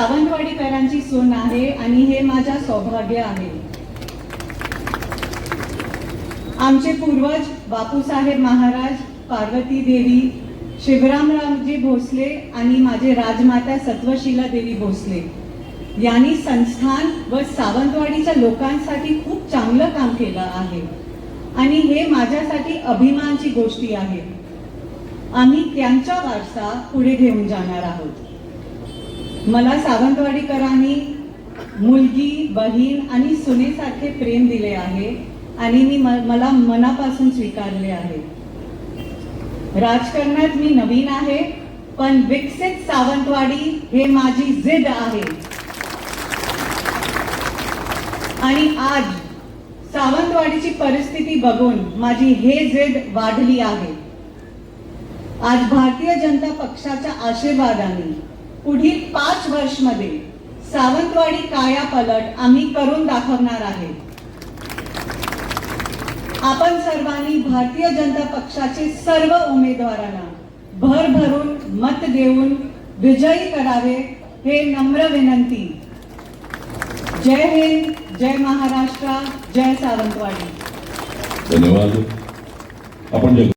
सावंतवाडीकरांची सून आहे आणि हे माझ्या सौभाग्य आहे. आमचे पूर्वज बापूसाहेब महाराज पार्वती देवी शिवरामरावजी भोसले आणि माझे राजमाता सत्वशिला देवी भोसले. यांनी संस्थान व सावंतवाडीच्या लोकांसाठी खूप चांगलं काम केलं आहे. आणि हे माझ्यासाठी अभिमानची गोष्टी आहे आम्ही त्यांचा वारसा पुढे घेऊन जाणार आहोत. मला सावंतवाडीकरांनी मुलगी बहीण आणि सुनेसारखे प्रेम दिले आहे आणि मी म- मला मनापासून स्वीकारले आहे. राजकारणात मी नवीन आहे पण विकसित सावंतवाडी हे माझी जिद आहे. आणि आज सावंतवाडीची परिस्थिती बघून माझी हे जिद वाढली आहे. आज भारतीय जनता पक्षाच्या आशीर्वादाने पुढील पाच वर्षमध्ये सावंतवाडी काया पलट आम्ही करून दाखवणार आहे. आपण सर्वांनी भारतीय जनता पक्षाचे सर्व उमेदवारांना भरभरून मत देऊन विजयी करावे हे नम्र विनंती. जय हिंद जय महाराष्ट्र जय सावंतवाडी. धन्यवाद. आपण